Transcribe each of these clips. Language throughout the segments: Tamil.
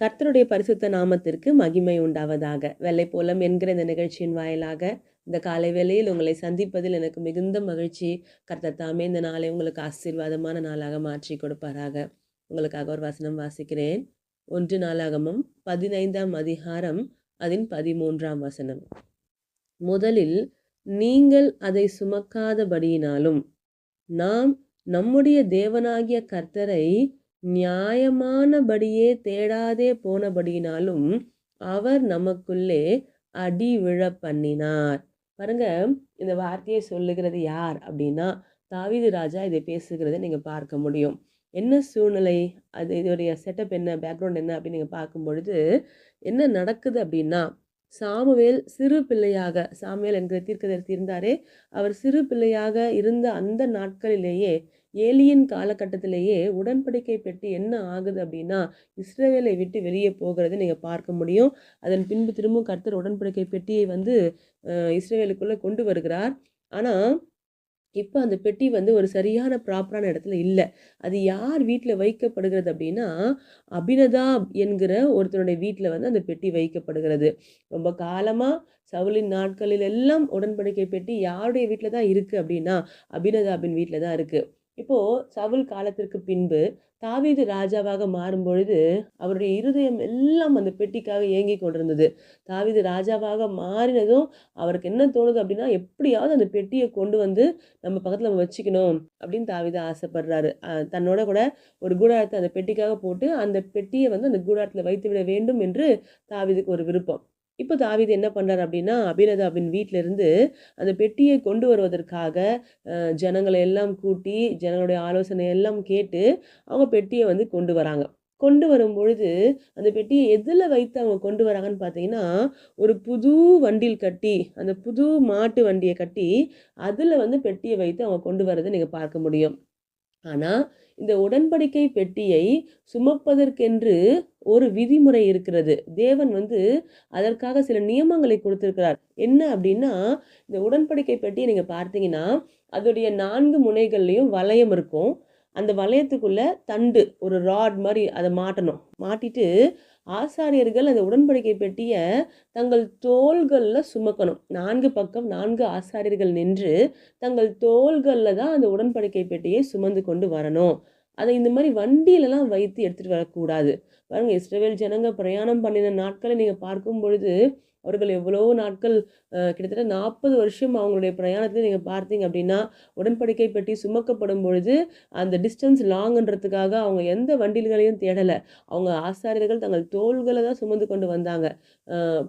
கர்த்தருடைய பரிசுத்த நாமத்திற்கு மகிமை உண்டாவதாக. வெள்ளை போலம் என்கிற இந்த நிகழ்ச்சியின் வாயிலாக இந்த காலை வேளையில் உங்களை சந்திப்பதில் எனக்கு மிகுந்த மகிழ்ச்சி. கர்த்தர் தாமே இந்த நாளை உங்களுக்கு ஆசீர்வாதமான நாளாக மாற்றி கொடுப்பாராக. உங்களுக்காக ஒரு வசனம் வாசிக்கிறேன். ஒன்று நாளாகமும் பதினைந்தாம் அதிகாரம் அதன் பதிமூன்றாம் வசனம். முதலில் நீங்கள் அதை சுமக்காதபடியினாலும் நாம் நம்முடைய தேவனாகிய கர்த்தரை நியாயமானபடியே தேடாதே போனபடியினாலும் அவர் நமக்குள்ளே அடி விழ பண்ணினார். பாருங்க இந்த வார்த்தையை சொல்லுகிறது யார் அப்படின்னா தாவிது ராஜா இதை பேசுகிறதை நீங்கள் பார்க்க முடியும். என்ன சூழ்நிலை? அது இதோடைய செட்டப் என்ன? பேக்ரவுண்ட் என்ன அப்படின்னு நீங்கள் பார்க்கும் பொழுது என்ன நடக்குது அப்படின்னா சாமுவேல் சிறு பிள்ளையாக சாமுவேல் என்கிற தீர்க்கதரிசி இருந்தாரே அவர் சிறு பிள்ளையாக இருந்த அந்த நாட்களிலேயே ஏலியின் காலகட்டத்திலேயே உடன்படிக்கை பெட்டி என்ன ஆகுது அப்படின்னா இஸ்ரேவேலை விட்டு வெளியே போகிறது நீங்கள் பார்க்க முடியும். அதன் பின்பு திரும்பவும் கர்த்தர் உடன்படிக்கை பெட்டியை வந்து இஸ்ரேவேலுக்குள்ளே கொண்டு வருகிறார். ஆனால் இப்போ அந்த பெட்டி வந்து ஒரு சரியான ப்ராப்பரான இடத்துல இல்லை. அது யார் வீட்டில் வைக்கப்படுகிறது அப்படின்னா அபினதா என்கிற ஒருத்தருடைய வீட்டில் வந்து அந்த பெட்டி வைக்கப்படுகிறது. ரொம்ப காலமாக சவுலின் நாட்களில் எல்லாம் உடன்படிக்கை பெட்டி யாருடைய வீட்டில் தான் இருக்குது அப்படின்னா அபினதாபின் வீட்டில் தான் இருக்குது இப்போது சவுல் காலத்திற்கு பின்பு தாவீது ராஜாவாக மாறும் பொழுது அவருடைய இருதயம் எல்லாம் அந்த பெட்டிக்காக ஏங்கி கொண்டிருந்தது. தாவீது ராஜாவாக மாறினதும் அவருக்கு என்ன தோணுது அப்படின்னா எப்படியாவது அந்த பெட்டியை கொண்டு வந்து நம்ம பக்கத்தில் நம்ம வச்சுக்கணும் அப்படின்னு தாவீது ஆசைப்படுறாரு. தன்னோட கூட ஒரு கூடாரத்தை அந்த பெட்டிக்காக போட்டு அந்த பெட்டியை வந்து அந்த கூடாரத்தில் வைத்து விட வேண்டும் என்று தாவீதுக்கு ஒரு விருப்பம். இப்போ தாவிது என்ன பண்ணுறாரு அப்படின்னா அபினதாபின் வீட்டில இருந்து அந்த பெட்டியை கொண்டு வருவதற்காக ஜனங்களை எல்லாம் கூட்டி ஜனங்களுடைய ஆலோசனை எல்லாம் கேட்டு அவங்க பெட்டியை வந்து கொண்டு வராங்க. கொண்டு வரும் பொழுது அந்த பெட்டியை எதில் வைத்து அவங்க கொண்டு வராங்கன்னு பார்த்தீங்கன்னா ஒரு புது வண்டியில் கட்டி அந்த புது மாட்டு வண்டியை கட்டி அதில் வந்து பெட்டியை வைத்து அவங்க கொண்டு வரதை நீங்கள் பார்க்க முடியும். ஆனால் இந்த உடன்படிக்கை பெட்டியை சுமப்பதற்கென்று ஒரு விதிமுறை இருக்கிறது. தேவன் வந்து அதற்காக சில நியமங்களை கொடுத்திருக்கிறார். என்ன அப்படின்னா இந்த உடன்படிக்கை பெட்டியை நீங்கள் பார்த்தீங்கன்னா அதோடைய நான்கு முனைகள்லையும் வளையம் இருக்கும். அந்த வளையத்துக்குள்ளே தண்டு ஒரு ராட் மாதிரி அதை மாட்டணும். மாட்டிட்டு ஆசாரியர்கள் அந்த உடன்படிக்கை பெட்டியை தங்கள் தோள்களில் சுமக்கணும். நான்கு பக்கம் நான்கு ஆசாரியர்கள் நின்று தங்கள் தோள்களில் தான் அந்த உடன்படிக்கை பெட்டியை சுமந்து கொண்டு வரணும். அதை இந்த மாதிரி வண்டியிலலாம் வைத்து எடுத்துகிட்டு வரக்கூடாது. பாருங்கள் இஸ்ரவேல் ஜனங்க பிரயாணம் பண்ணின நாட்களை நீங்கள் பார்க்கும் பொழுது அவர்கள் எவ்வளோ நாட்கள் கிட்டத்தட்ட நாற்பது வருஷம் அவங்களுடைய பிரயாணத்தில் நீங்கள் பார்த்தீங்க அப்படின்னா உடன்படிக்கை பெட்டி சுமக்கப்படும் பொழுது அந்த டிஸ்டன்ஸ் லாங்ன்றதுக்காக அவங்க எந்த வண்டில்களையும் தேடலை. அவங்க ஆசாரியர்கள் தங்கள் தோள்களை தான் சுமந்து கொண்டு வந்தாங்க.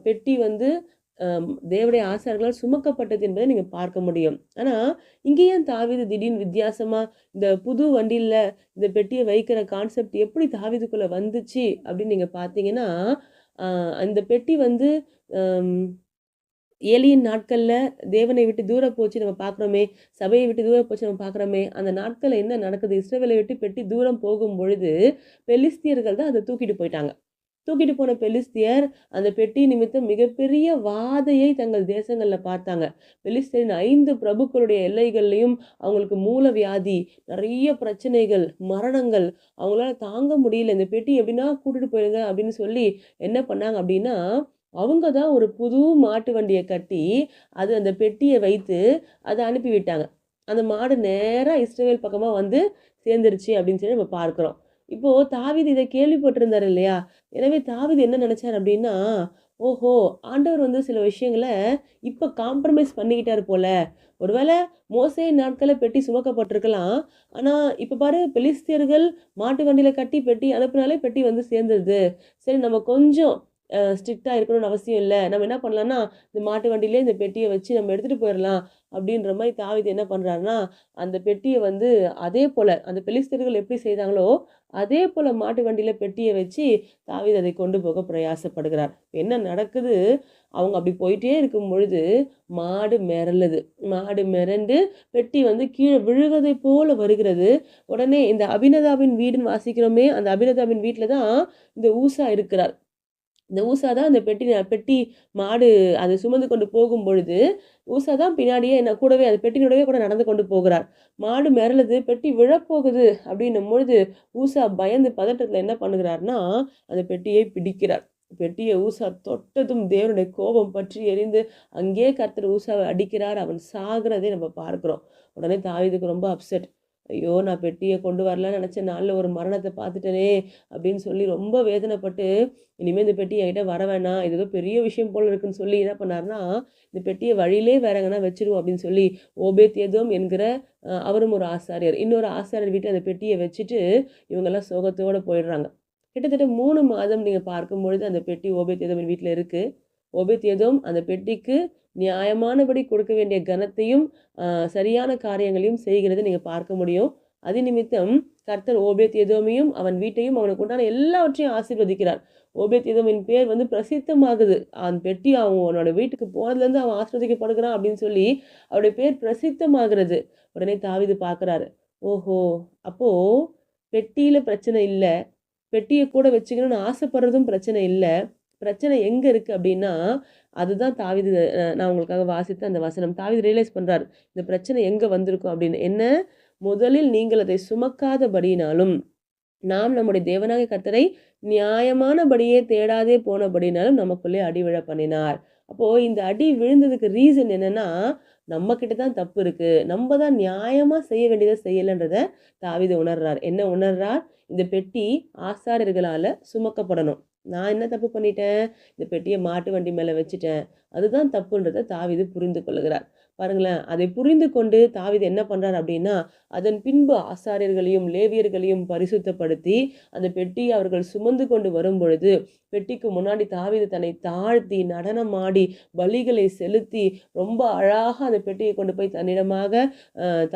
பெட்டி வந்து தேவடைய ஆசாரியர்களால் சுமக்கப்பட்டது என்பதை நீங்கள் பார்க்க முடியும். ஆனால் இங்கேயே தாவிது திடீர்னு வித்தியாசமாக இந்த புது வண்டியில் இந்த பெட்டியை வைக்கிற கான்செப்ட் எப்படி தாவீதுக்குள்ளே வந்துச்சு அப்படின்னு நீங்கள் பார்த்தீங்கன்னா அந்த பெட்டி வந்து ஏலியின் நாட்களில் தேவனை விட்டு தூர போச்சு நம்ம பார்க்குறோமே சபையை விட்டு தூர போச்சு நம்ம பார்க்குறோமே அந்த நாட்களில் என்ன நடக்குது? இஸ்ரேவேலை விட்டு பெட்டி தூரம் போகும் பொழுது பெலிஸ்தியர்கள் தான் அதை தூக்கிட்டு போயிட்டாங்க. தூக்கிட்டு போன பெலிஸ்தியர் அந்த பெட்டி நிமித்தம் மிகப்பெரிய வாதையை தங்கள் தேசங்களில் பார்த்தாங்க. பெலிஸ்தியரின் ஐந்து பிரபுக்களுடைய எல்லைகள்லையும் அவங்களுக்கு மூல வியாதி நிறைய பிரச்சனைகள் மரணங்கள் அவங்களால தாங்க முடியல. இந்த பெட்டி எப்படின்னா கூட்டிட்டு போயிருங்க அப்படின்னு சொல்லி என்ன பண்ணாங்க அப்படின்னா அவங்க தான் ஒரு புது மாட்டு வண்டியை கட்டி அது அந்த பெட்டியை வைத்து அதை அனுப்பி விட்டாங்க அந்த மாடு நேராக இஸ்ரேல் பக்கமாக வந்து சேர்ந்துருச்சு அப்படின்னு சொல்லி நம்ம பார்க்குறோம். இப்போது தாவிது இதை கேள்விப்பட்டிருந்தார் இல்லையா? எனவே தாவிது என்ன நினச்சார் அப்படின்னா ஓஹோ ஆண்டவர் வந்து சில விஷயங்களை இப்போ காம்ப்ரமைஸ் பண்ணிக்கிட்டார் போல. ஒருவேளை மோசே நாட்களில் பெட்டி சுமக்கப்பட்டிருக்கலாம். ஆனால் இப்போ பாரு பெலிஸ்தியர்கள் மாட்டு வண்டியில் கட்டி பெட்டி அனுப்புனாலே பெட்டி வந்து சேர்ந்துருது. சரி நம்ம கொஞ்சம் ஸ்ட்ரிக்டாக இருக்கணும்னு அவசியம் இல்லை. நம்ம என்ன பண்ணலான்னா இந்த மாட்டு வண்டியிலே இந்த பெட்டியை வச்சு நம்ம எடுத்துகிட்டு போயிடலாம் அப்படின்ற மாதிரி தாவீது என்ன பண்ணுறாருன்னா அந்த பெட்டியை வந்து அதே போல் அந்த பெலிஸ்தர்கள் எப்படி செய்தாங்களோ அதே போல் மாட்டு வண்டியில் பெட்டியை வச்சு தாவீது அதை கொண்டு போக பிரயாசப்படுகிறார். என்ன நடக்குது? அவங்க அப்படி போயிட்டே இருக்கும் பொழுது மாடு மிரளுது. மாடு மிரண்டு பெட்டி வந்து கீழே விழுவதை போல் வருகிறது. உடனே இந்த அபிநதாவின் வீடுன்னு வாசிக்கிறோமே அந்த அபினதாபின் வீட்டில் தான் இந்த ஊசா இருக்கிறார். இந்த ஊசா தான் அந்த பெட்டி பெட்டி மாடு அதை சுமந்து கொண்டு போகும் பொழுது ஊசா தான் பின்னாடியே என்ன கூடவே அது பெட்டினோடவே கூட நடந்து கொண்டு போகிறார். மாடு மிரளுது பெட்டி விழப்போகுது அப்படின்னும் பொழுது ஊசா பயந்து பதட்டத்தில் என்ன பண்ணுகிறார்னா அந்த பெட்டியை பிடிக்கிறார். பெட்டியை ஊசா தொட்டதும் தேவனுடைய கோபம் பற்றி எரிந்து அங்கே கர்த்தர் ஊசாவை அடிக்கிறார். அவன் சாகிறதை நம்ம பார்க்குறோம். உடனே தாவிதுக்கு ரொம்ப அப்செட் ஐயோ நான் பெட்டியை கொண்டு வரலான்னு நினச்ச நாளில் ஒரு மரணத்தை பார்த்துட்டேனே அப்படின்னு சொல்லி ரொம்ப வேதனைப்பட்டு இனிமேல் இந்த பெட்டி என்கிட்ட வர வேணாம் இது ஏதோ பெரிய விஷயம் போல் இருக்குன்னு சொல்லி என்ன பண்ணார்னா இந்த பெட்டியை வழியிலே வேற எங்கன்னா வச்சிருவோம் அப்படின்னு சொல்லி ஓபேத்தியதும் என்கிற அவரும் ஒரு ஆசாரியர். இன்னொரு ஆசாரியர் வீட்டில் அந்த பெட்டியை வச்சுட்டு இவங்கெல்லாம் சோகத்தோடு போயிடுறாங்க. கிட்டத்தட்ட மூணு மாதம் நீங்கள் பார்க்கும் பொழுது அந்த பெட்டி ஓபேத்தியதம் வீட்டில் இருக்குது ஒபித்தியதும் அந்த பெட்டிக்கு நியாயமானபடி கொடுக்க வேண்டிய கனத்தையும் சரியான காரியங்களையும் செய்கிறதை நீங்கள் பார்க்க முடியும். அது நிமித்தம் கர்த்தர் ஓபேத் ஏதோமையும் அவன் வீட்டையும் அவனுக்கு உண்டான எல்லாவற்றையும் ஆசீர்வதிக்கிறார். ஓபேத் எதோமின் பேர் வந்து பிரசித்தமாகுது. அந்த பெட்டி அவன் அவனோட வீட்டுக்கு போனதுலேருந்து அவன் ஆசீர்வதிக்கப்படுகிறான் அப்படின்னு சொல்லி அவருடைய பேர் பிரசித்தமாகிறது. உடனே தாவீது பார்க்குறாரு. ஓஹோ அப்போது பெட்டியில் பிரச்சனை இல்லை. பெட்டியை கூட வச்சுக்கணும்னு ஆசைப்படுறதும் பிரச்சனை இல்லை. பிரச்சனை எங்கே இருக்குது அப்படின்னா அதுதான் தாவீது நான் உங்களுக்காக வாசித்த அந்த வசனம். தாவிது ரியலைஸ் பண்ணுறாரு இந்த பிரச்சனை எங்கே வந்திருக்கும் அப்படின்னு. என்ன? முதலில் நீங்கள் அதை சுமக்காதபடினாலும் நாம் நம்முடைய தேவனாக கர்த்தரை நியாயமானபடியே தேடாதே போனபடினாலும் நமக்குள்ளே அடி விழ பண்ணினார். அப்போது இந்த அடி விழுந்ததுக்கு ரீசன் என்னன்னா நம்மக்கிட்ட தான் தப்பு இருக்குது நம்ம தான் நியாயமாக செய்ய வேண்டியதை செய்யலைன்றத தாவீது உணர்றார். என்ன உணர்றார்? இந்த பெட்டி ஆசாரியர்களால் சுமக்கப்படணும். நான் என்ன தப்பு பண்ணிட்டேன்? இந்த பெட்டியை மாட்டு வண்டி மேலே வச்சுட்டேன். அதுதான் தப்புன்றதை தாவிது புரிந்து கொள்கிறார் பாருங்களேன். அதை புரிந்து கொண்டு தாவீது என்ன பண்ணுறார் அப்படின்னா அதன் பின்பு ஆசாரியர்களையும் லேவியர்களையும் பரிசுத்தப்படுத்தி அந்த பெட்டியை அவர்கள் சுமந்து கொண்டு வரும் பொழுது பெட்டிக்கு முன்னாடி தாவீது தன்னை தாழ்த்தி நடனமாடி பலிகளை செலுத்தி ரொம்ப அழகாக அந்த பெட்டியை கொண்டு போய் தன்னிடமாக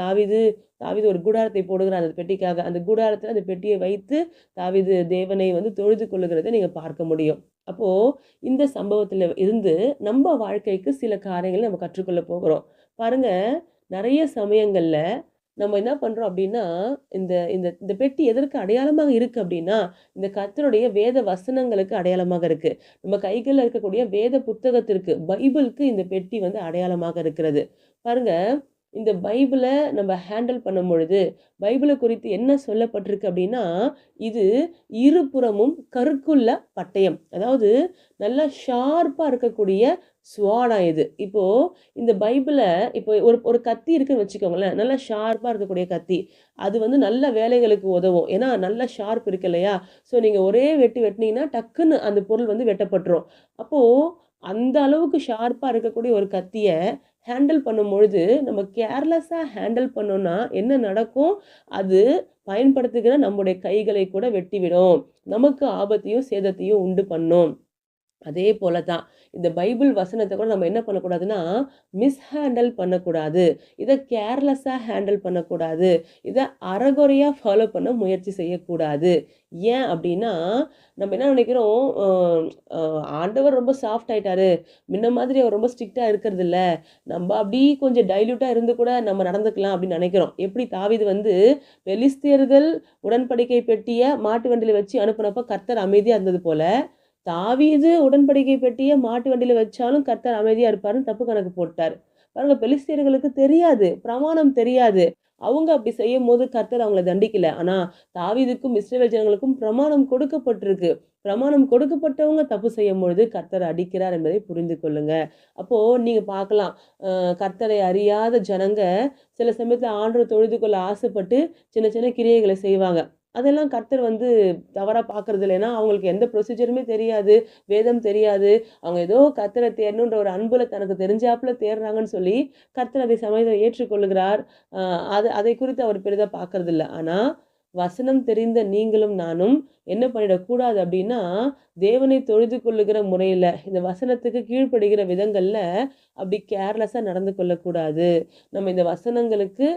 தாவிது தாவீது தாவீது ஒரு கூடாரத்தை போடுகிறார் அந்த பெட்டிக்காக அந்த கூடாரத்தில் அந்த பெட்டியை வைத்து தாவிது தேவனை வந்து தொழுது கொள்ளுகிறதை நீங்கள் பார்க்க முடியும். அப்போது இந்த சம்பவத்தில் இருந்து நம்ம வாழ்க்கைக்கு சில காரியங்களை நம்ம கற்றுக்கொள்ள போகிறோம். பாருங்கள் நிறைய சமயங்களில் நம்ம என்ன பண்ணுறோம் அப்படின்னா இந்த இந்த இந்த பெட்டி எதற்கு அடையாளமாக இருக்குது அப்படின்னா இந்த கத்தருடைய வேத வசனங்களுக்கு அடையாளமாக இருக்குது நம்ம கைகளில் இருக்கக்கூடிய வேத புத்தகத்திற்கு பைபிளுக்கு இந்த பெட்டி வந்து அடையாளமாக இருக்கிறது. பாருங்க இந்த பைபிளை நம்ம ஹேண்டில் பண்ணும் பொழுது பைபிளை குறித்து என்ன சொல்லப்பட்டிருக்கு அப்படின்னா இது இருபுறமும் கருக்குள்ள பட்டயம். அதாவது நல்லா ஷார்ப்பாக இருக்கக்கூடிய சுவாடாக இது. இப்போது இந்த பைபிளை இப்போ ஒரு ஒரு கத்தி இருக்குன்னு வச்சுக்கோங்களேன். நல்லா ஷார்ப்பாக இருக்கக்கூடிய கத்தி. அது வந்து நல்ல வேலைகளுக்கு உதவும். ஏன்னா நல்லா ஷார்ப் இருக்கு இல்லையா? ஸோ நீங்கள் ஒரே வெட்டி வெட்டினீங்கன்னா டக்குன்னு அந்த பொருள் வந்து வெட்டப்பட்டுரும். அப்போது அந்த அளவுக்கு ஷார்ப்பாக இருக்கக்கூடிய ஒரு கத்தியை ஹேண்டில் பண்ணும்பொழுது நம்ம கேர்லெஸ்ஸாக ஹேண்டில் பண்ணோம்னா என்ன நடக்கும்? அது பயன்படுத்துகிற நம்முடைய கைகளை கூட வெட்டிவிடும். நமக்கு ஆபத்தையும் சேதத்தையும் உண்டு பண்ணும். அதே போல தான். இந்த பைபிள் வசனத்தை கூட நம்ம என்ன பண்ணக்கூடாதுன்னா மிஸ்ஹேண்டில் பண்ணக்கூடாது. இதை கேர்லெஸ்ஸாக ஹேண்டில் பண்ணக்கூடாது. இதை அறகுறையாக ஃபாலோ பண்ண முயற்சி செய்யக்கூடாது. ஏன் அப்படின்னா நம்ம என்ன நினைக்கிறோம்? ஆண்டவர் ரொம்ப சாஃப்ட் ஆயிட்டாரு. முன்ன மாதிரி அவர் ரொம்ப ஸ்ட்ரிக்டாக இருக்கிறது இல்லை நம்ம அப்படி கொஞ்சம் டைல்யூட்டாக இருந்து கூட நம்ம நடந்துக்கலாம் அப்படின்னு நினைக்கிறோம். எப்படி தாவிது வந்து பெலிஸ்தியர்கள் உடன்படிக்கை பெட்டியை மாட்டு வண்டியில் வச்சு அனுப்புனப்போ கர்த்தர் அமைதியாக இருந்தது போல் தாவீது உடன்படிக்கை பெட்டியை மாட்டு வண்டியில் வச்சாலும் கர்த்தர் அமைதியாக இருப்பாருன்னு தப்பு கணக்கு போட்டார். பாருங்க பெலிஸ்தீர்களுக்கு தெரியாது பிரமாணம் தெரியாது. அவங்க அப்படி செய்யும் போது கர்த்தர் அவங்கள தண்டிக்கல. ஆனா தாவீதுக்கும் இஸ்ரேல் ஜனங்களுக்கும் பிரமாணம் கொடுக்கப்பட்டிருக்கு. பிரமாணம் கொடுக்கப்பட்டவங்க தப்பு செய்யும் பொழுது கர்த்தர் அடிக்கிறார் என்பதை புரிந்து கொள்ளுங்க. அப்போ நீங்க பார்க்கலாம். கர்த்தரை அறியாத ஜனங்க சில சமயத்துல ஆண்டு தொழுது கொள்ள ஆசைப்பட்டு சின்ன சின்ன கிரியைகளை செய்வாங்க. அதெல்லாம் கர்த்தர் வந்து தவறாக பார்க்கறது இல்லைன்னா அவங்களுக்கு எந்த ப்ரொசீஜருமே தெரியாது வேதம் தெரியாது. அவங்க ஏதோ கர்த்தரை தேடணுன்ற ஒரு அன்பில் தனக்கு தெரிஞ்சாப்புல தேடுறாங்கன்னு சொல்லி கர்த்தர் அதை சமயத்தில் ஏற்றுக்கொள்ளுகிறார். அது அதை குறித்து அவர் பெரிதாக பார்க்கறதில்ல ஆனால் வசனம் தெரிந்த நீங்களும் நானும் என்ன பண்ணிடக்கூடாது அப்படின்னா தேவனை தொழுது கொள்ளுகிற முறையில் இந்த வசனத்துக்கு கீழ்ப்படுகிற விதங்களில் அப்படி கேர்லெஸ்ஸாக நடந்து கொள்ளக்கூடாது. நம்ம இந்த வசனங்களுக்கு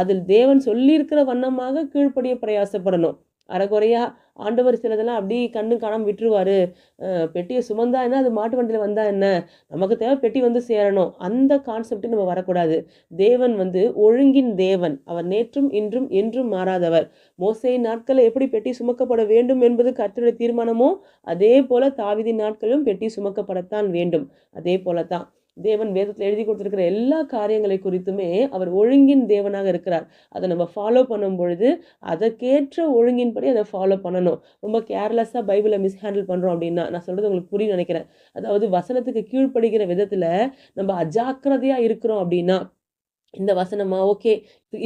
அதில் தேவன் சொல்லியிருக்கிற வண்ணமாக கீழ்ப்படிய பிரயாசப்படணும். அரைகுறையா ஆண்டவர் சிலதெல்லாம் அப்படி கண்ணு காணாமல் விட்டுருவாரு. பெட்டியை சுமந்தா என்ன? அது மாட்டு வண்டியில் வந்தால் என்ன? நமக்கு தேவை பெட்டி வந்து சேரணும். அந்த கான்செப்ட்டு நம்ம வரக்கூடாது. தேவன் வந்து ஒழுங்கின் தேவன். அவர் நேற்றும் இன்றும் என்றும் மாறாதவர். மோசையின் நாட்களில் எப்படி பெட்டி சுமக்கப்பட வேண்டும் என்பது கர்த்தருடைய தீர்மானமோ அதே போல் தாவிதி நாட்களும் பெட்டி சுமக்கப்படத்தான் வேண்டும். அதே போல தான் தேவன் வேதத்தில் எழுதி கொடுத்துருக்கிற எல்லா காரியங்களை குறித்துமே அவர் ஒழுங்கின் தேவனாக இருக்கிறார். அதை நம்ம ஃபாலோ பண்ணும் பொழுது அதற்கேற்ற ஒழுங்கின்படி அதை ஃபாலோ பண்ணணும். ரொம்ப கேர்லெஸ்ஸாக பைபிளை மிஸ்ஹேண்டில் பண்ணுறோம் அப்படின்னா நான் சொல்கிறது உங்களுக்கு புரியும் நினைக்கிறேன். அதாவது வசனத்துக்கு கீழ்ப்படுகிற விதத்தில் நம்ம அஜாக்கிரதையாக இருக்கிறோம் அப்படின்னா இந்த வசனமா? ஓகே.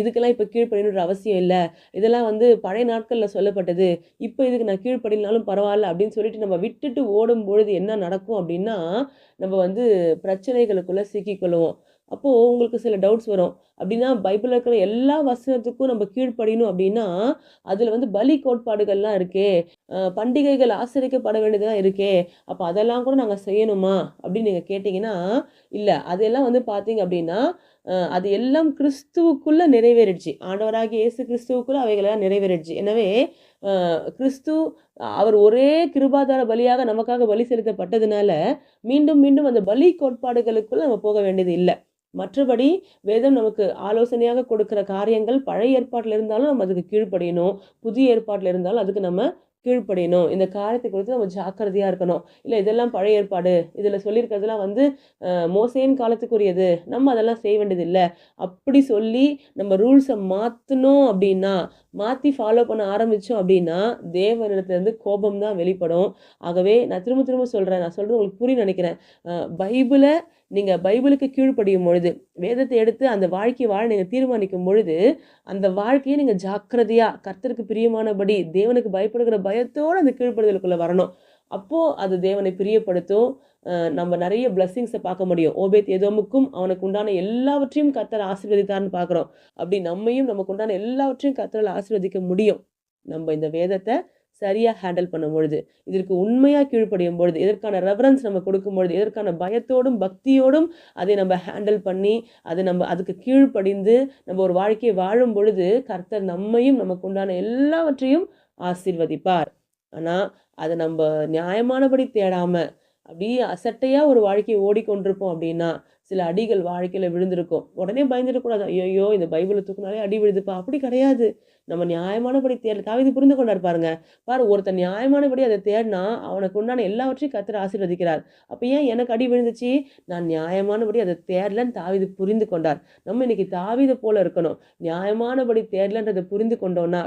இதுக்கெல்லாம் இப்போ கீழ்ப்படியணுன்ற அவசியம் இல்லை. இதெல்லாம் வந்து பழைய நாட்களில் சொல்லப்பட்டது. இப்போ இதுக்கு நான் கீழ்ப்படினாலும் பரவாயில்ல அப்படின்னு சொல்லிட்டு நம்ம விட்டுட்டு ஓடும் பொழுது என்ன நடக்கும் அப்படின்னா நம்ம வந்து பிரச்சனைகளுக்குள்ளே சிக்கிக்கொள்வோம் அப்போது உங்களுக்கு சில டவுட்ஸ் வரும். அப்படின்னா பைபிளில் இருக்கிற எல்லா வசனத்துக்கும் நம்ம கீழ்ப்படியணும் அப்படின்னா அதில் வந்து பலி கோட்பாடுகள்லாம் இருக்கே. பண்டிகைகள் ஆசரிக்கப்பட வேண்டியதுலாம் இருக்கே. அப்போ அதெல்லாம் கூட நாங்கள் செய்யணுமா? அப்படின்னு நீங்கள் கேட்டிங்கன்னா இல்லை. அதெல்லாம் வந்து பார்த்தீங்க அப்படின்னா அது எல்லாம் கிறிஸ்துவுக்குள்ளே நிறைவேறிடுச்சு. ஆண்டவராகி இயேசு கிறிஸ்துவுக்குள்ளே அவைகளெல்லாம் நிறைவேறிடுச்சு. எனவே கிறிஸ்து அவர் ஒரே கிருபாதார பலியாக நமக்காக பலி செலுத்தப்பட்டதுனால மீண்டும் மீண்டும் அந்த பலி கோட்பாடுகளுக்குள்ளே நம்ம போக வேண்டியது இல்லை. மற்றபடி வேதம் நமக்கு ஆலோசனையாக கொடுக்கிற காரியங்கள் பழைய ஏற்பாட்டில் இருந்தாலும் நம்ம அதுக்கு கீழ்ப்படியணும். புதிய ஏற்பாட்டில் இருந்தாலும் அதுக்கு நம்ம கீழ்ப்படியணும். இந்த காரியத்தை குறித்து நம்ம ஜாக்கிரதையாக இருக்கணும். இல்லை இதெல்லாம் பழைய ஏற்பாடு. இதில் சொல்லியிருக்கிறதுலாம் வந்து அஹ், காலத்துக்குரியது. நம்ம அதெல்லாம் செய்ய வேண்டியதில்லை. அப்படி சொல்லி நம்ம ரூல்ஸை மாற்றணும் அப்படின்னா மாற்றி ஃபாலோ பண்ண ஆரம்பித்தோம் அப்படின்னா தேவனிடத்துலேருந்து கோபம் தான் வெளிப்படும். ஆகவே நான் திரும்ப திரும்ப சொல்கிறேன் நான் சொல்கிறது உங்களுக்கு புரிய நினைக்கிறேன். பைபிளை நீங்கள் பைபிளுக்கு கீழ்ப்படியும் பொழுது வேதத்தை எடுத்து அந்த வாழ்க்கையை வாழ நீங்கள் தீர்மானிக்கும் பொழுது அந்த வாழ்க்கையை நீங்கள் ஜாக்கிரதையாக கர்த்தருக்கு பிரியமானபடி தேவனுக்கு பயப்படுகிற பயத்தோடு அந்த கீழ்ப்படுதலுக்குள்ளே வரணும். அப்போது அது தேவனை பிரியப்படுத்தும். நம்ம நிறைய பிளஸ்ஸிங்ஸை பார்க்க முடியும். ஓபேத் எதோமுக்கும் அவனுக்கு உண்டான எல்லாவற்றையும் கத்தரை ஆசீர்வதித்தார்னு பார்க்குறோம். அப்படி நம்மையும் நமக்கு உண்டான எல்லாவற்றையும் கத்தரை ஆசீர்வதிக்க முடியும். நம்ம இந்த வேதத்தை சரியாக ஹேண்டில் பண்ணும் பொழுது இதற்கு உண்மையாக கீழ்ப்படியும் பொழுது இதற்கான ரெஃபரன்ஸ் நம்ம கொடுக்கும் பொழுது இதற்கான பயத்தோடும் பக்தியோடும் அதை நம்ம ஹேண்டில் பண்ணி அதை நம்ம அதுக்கு கீழ்ப்படிந்து நம்ம ஒரு வாழ்க்கையை வாழும் பொழுது கர்த்தர் நம்மையும் நமக்கு உண்டான எல்லாவற்றையும் ஆசீர்வதிப்பார். ஆனால் அதை நம்ம நியாயமானபடி தேடாமல் அப்படியே அசட்டையாக ஒரு வாழ்க்கையை ஓடிக்கொண்டிருப்போம் அப்படின்னா சில அடிகள் வாழ்க்கையில் விழுந்திருக்கும். உடனே பயந்துடக்கூடாது ஐயோ இந்த பைபிளை தூக்குனாலே அடி விழுதுப்பா. அப்படி கிடையாது. நம்ம நியாயமானபடி தேட தாவிதி புரிந்து கொண்டார் பாருங்க. பாரு ஒருத்தன் நியாயமானபடி அதை தேடினா அவனுக்கு உண்டான எல்லாவற்றையும் கத்திர ஆசீர்வதிக்கிறார். அப்போ ஏன் எனக்கு அடி விழுந்துச்சு? நான் நியாயமானபடி அதை தேடலன்னு தாவிது புரிந்து கொண்டார். நம்ம இன்னைக்கு தாவிதை போல இருக்கணும். நியாயமானபடி தேடலன்றதை புரிந்து கொண்டோன்னா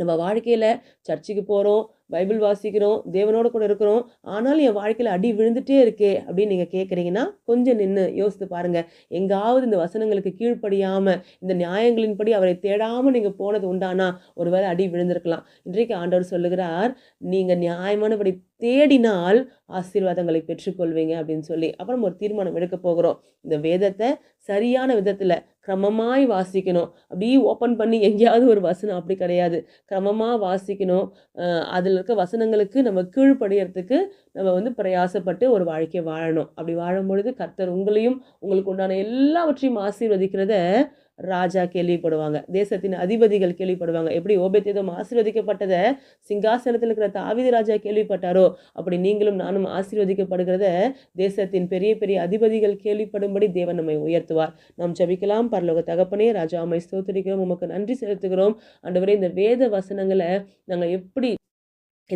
நம்ம வாழ்க்கையில் சர்ச்சுக்கு போகிறோம் பைபிள் வாசிக்கிறோம் தேவனோட கூட இருக்கிறோம். ஆனாலும் என் வாழ்க்கையில் அடி விழுந்துட்டே இருக்கே அப்படின்னு நீங்கள் கேட்குறீங்கன்னா கொஞ்சம் நின்று யோசித்து பாருங்கள் எங்காவது இந்த வசனங்களுக்கு கீழ்ப்படியாமல் இந்த நியாயங்களின்படி அவரை தேடாமல் நீங்கள் போனது உண்டானா ஒருவேளை அடி விழுந்திருக்கலாம். இன்றைக்கு ஆண்டவர் சொல்லுகிறார் நீங்கள் நியாயமானபடி தேடினால் ஆசீர்வாதங்களை பெற்றுக்கொள்வீங்க அப்படின்னு சொல்லி அப்புறம் ஒரு தீர்மானம் எடுக்க போகிறோம். இந்த வேதத்தை சரியான விதத்தில் கிரமமாய் வாசிக்கணும். அப்படியே ஓப்பன் பண்ணி எங்கேயாவது ஒரு வசனம் அப்படி கிடையாது. கிரமமாக வாசிக்கணும். அதில் இருக்க வசனங்களுக்கு நம்ம கீழ்ப்படியறதுக்கு நம்ம வந்து பிரயாசப்பட்டு ஒரு வாழ்க்கையை வாழணும். அப்படி வாழும் பொழுது கர்த்தர் உங்களையும் உங்களுக்கு உண்டான எல்லாவற்றையும் ஆசீர்வதிக்கிறத ராஜா கேள்விப்படுவாங்க. தேசத்தின் அதிபதிகள் கேள்விப்படுவாங்க. எப்படி ஓபேத்தேதம் ஆசீர்வதிக்கப்பட்டதை சிங்காசனத்தில் இருக்கிற தாவித ராஜா கேள்விப்பட்டாரோ? அப்படி நீங்களும் நானும் ஆசீர்வதிக்கப்படுகிறத தேசத்தின் பெரிய பெரிய அதிபதிகள் கேள்விப்படும்படி தேவன் நம்மை உயர்த்துவார். நாம் ஜபிக்கலாம். பரலோக தகப்பனே ராஜா அம்மை ஸ்தோத்திரிக்கிறோம். உமக்கு நன்றி செலுத்துகிறோம். அண்டவரே இந்த வேத வசனங்களை நாங்கள் எப்படி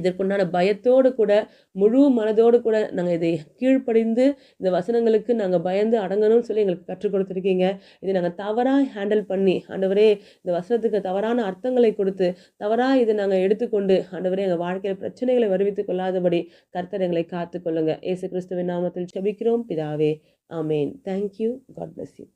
இதற்குண்டான பயத்தோடு கூட முழு மனதோடு கூட நாங்கள் இதை கீழ்ப்படிந்து இந்த வசனங்களுக்கு நாங்கள் பயந்து அடங்கணும்னு சொல்லி எங்களுக்கு கற்றுக் கொடுத்துருக்கீங்க. இதை நாங்கள் தவறாக ஹேண்டில் பண்ணி ஆண்டவரே இந்த வசனத்துக்கு தவறான அர்த்தங்களை கொடுத்து தவறாக இதை நாங்கள் எடுத்துக்கொண்டு ஆண்டவரே எங்கள் வாழ்க்கையில் பிரச்சனைகளை வருவித்துக் கொள்ளாதபடி கர்த்தர் எங்களை காத்துக்கொள்ளுங்க. ஏசு கிறிஸ்துவின் நாமத்தில் செபிக்கிறோம். பிதாவே ஆமேன். Thank you God bless you